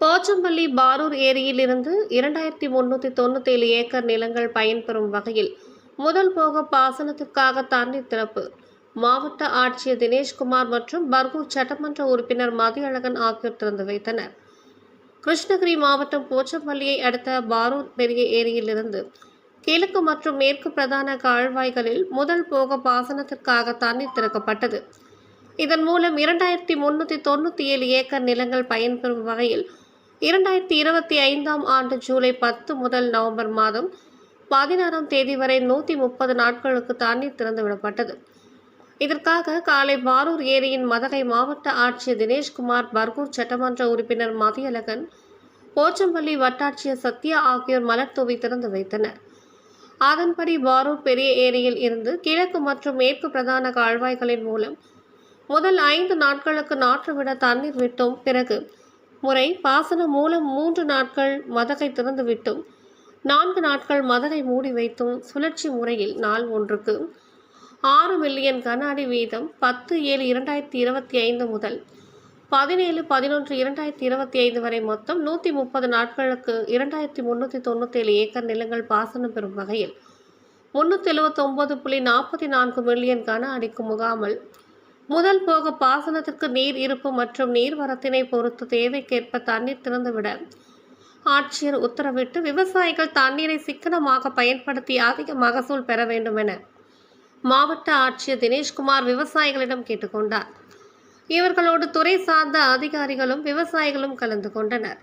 போச்சம்பள்ளி பாரூர் ஏரியிலிருந்து இரண்டாயிரத்தி முன்னூற்றி தொண்ணூத்தேழு ஏக்கர் நிலங்கள் பயன்பெறும் வகையில் முதல் போக பாசனத்திற்காக தண்ணீர் திறப்பு. மாவட்ட ஆட்சியர் தினேஷ்குமார் மற்றும் பர்கூர் சட்டமன்ற உறுப்பினர் மதியழகன் ஆகியோர் திறந்து வைத்தனர். கிருஷ்ணகிரி மாவட்டம் போச்சம்பள்ளியை அடுத்த பாரூர் பெரிய ஏரியிலிருந்து கிழக்கு மற்றும் மேற்கு பிரதான கால்வாய்களில் முதல் போக பாசனத்திற்காக தண்ணீர் திறக்கப்பட்டது. இதன் மூலம் இரண்டாயிரத்தி முன்னூற்றி தொண்ணூற்றி ஏழு ஏக்கர் நிலங்கள் பயன்பெறும் வகையில் இரண்டாயிரத்தி இருபத்தி ஐந்தாம் ஆண்டு ஜூலை பத்து முதல் நவம்பர் மாதம் பதினாறாம் தேதி வரை நூற்றி முப்பது நாட்களுக்கு தண்ணீர் திறந்து விடப்பட்டது. இதற்காக காலை பாரூர் ஏரியின் மதகை மாவட்ட ஆட்சியர் தினேஷ்குமார் பர்கூர் சட்டமன்ற உறுப்பினர் மதியழகன் போச்சம்பள்ளி வட்டாட்சியர் சத்யா ஆகியோர் மலர் தூவி திறந்து வைத்தனர். அதன்படி பாரூர் பெரிய ஏரியில் இருந்து கிழக்கு மற்றும் மேற்கு பிரதான கால்வாய்களின் மூலம் முதல் ஐந்து நாட்களுக்கு நாற்றுவிட தண்ணீர் விட்டோம். பிறகு முறை பாசனம் மூலம் மூன்று நாட்கள் மதகை திறந்து விட்டும் நான்கு நாட்கள் மதகை மூடி வைத்தும் சுழற்சி முறையில் நாள் ஒன்றுக்கு. ஆறு மில்லியன் கன அடி வீதம் பத்து ஏழு இரண்டாயிரத்தி இருபத்தி ஐந்து முதல் பதினேழு பதினொன்று இரண்டாயிரத்தி இருபத்தி ஐந்து வரை மொத்தம் நூற்றி முப்பது நாட்களுக்கு இரண்டாயிரத்தி முந்நூற்றி தொண்ணூற்றேழு ஏக்கர் நிலங்கள் பாசனம் பெறும் வகையில் முன்னூற்றி எழுபத்தொம்பது புள்ளி நாற்பத்தி நான்கு மில்லியன் கன அடிக்கு முகாமல் முதல் போக பாசனத்திற்கு நீர் இருப்பு மற்றும் நீர்வரத்தினை பொறுத்து தேவைக்கேற்ப தண்ணீர் திறந்துவிட. ஆட்சியர் உத்தரவிட்டு விவசாயிகள் தண்ணீரை சிக்கனமாக பயன்படுத்தி அதிக மகசூல் பெற வேண்டும் என மாவட்ட ஆட்சியர் தினேஷ்குமார் விவசாயிகளிடம் கேட்டுக்கொண்டார். இவர்களோடு துறை சார்ந்த அதிகாரிகளும் விவசாயிகளும் கலந்து கொண்டனர்.